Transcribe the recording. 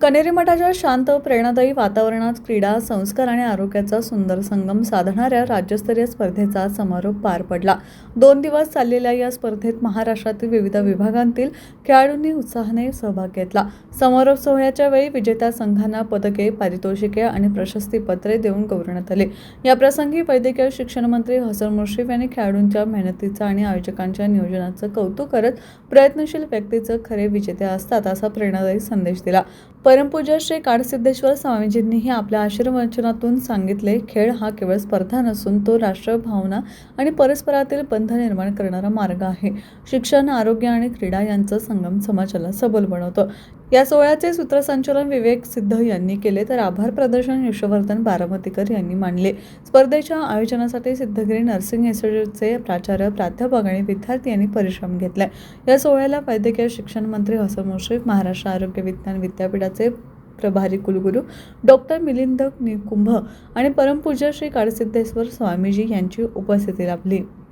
कनेरी मठाच्या शांत प्रेरणादायी वातावरणात क्रीडा संस्कार आणि आरोग्याचा सुंदर संगम साधणाऱ्या राज्यस्तरीय स्पर्धेचा समारोप पार पडला. दोन दिवस चाललेल्या या स्पर्धेत महाराष्ट्रातील विविध विभागांतील खेळाडूंनी उत्साहाने सहभाग घेतला. समारोप सोहळ्याच्या वेळी विजेत्या संघांना पदके पारितोषिके आणि प्रशस्तीपत्रे देऊन गौरवण्यात आले. या प्रसंगी वैद्यकीय शिक्षण मंत्री हसन मुश्रीफ यांनी खेळाडूंच्या मेहनतीचं आणि आयोजकांच्या नियोजनाचं कौतुक करत प्रयत्नशील व्यक्तीचं खरे विजेते असतात असा प्रेरणादायी संदेश दिला. परमपूज्य श्री काडसिद्धेश्वर स्वामीजींनीही आपल्या आशीर्वचनातून सांगितले खेळ हा केवळ स्पर्धा नसून तो राष्ट्रभावना आणि परस्परातील बंध निर्माण करणारा मार्ग आहे. शिक्षण आरोग्य आणि क्रीडा यांचं संगम समाजाला सबल बनवतं. या सोहळ्याचे सूत्रसंचलन विवेक सिद्ध यांनी केले तर आभार प्रदर्शन यशवर्धन बारामतीकर यांनी मांडले. स्पर्धेच्या आयोजनासाठी सिद्धगिरी नर्सिंग इन्स्टिट्यूटचे प्राचार्य प्राध्यापक आणि विद्यार्थी यांनी परिश्रम घेतला. या सोहळ्याला वैद्यकीय शिक्षण मंत्री हसन मुश्रीफ महाराष्ट्र आरोग्य विज्ञान विद्यापीठाचे प्रभारी कुलगुरू डॉक्टर मिलिंद निकुंभ आणि परमपूज्य श्री काळसिद्धेश्वर स्वामीजी यांची उपस्थिती लाभली.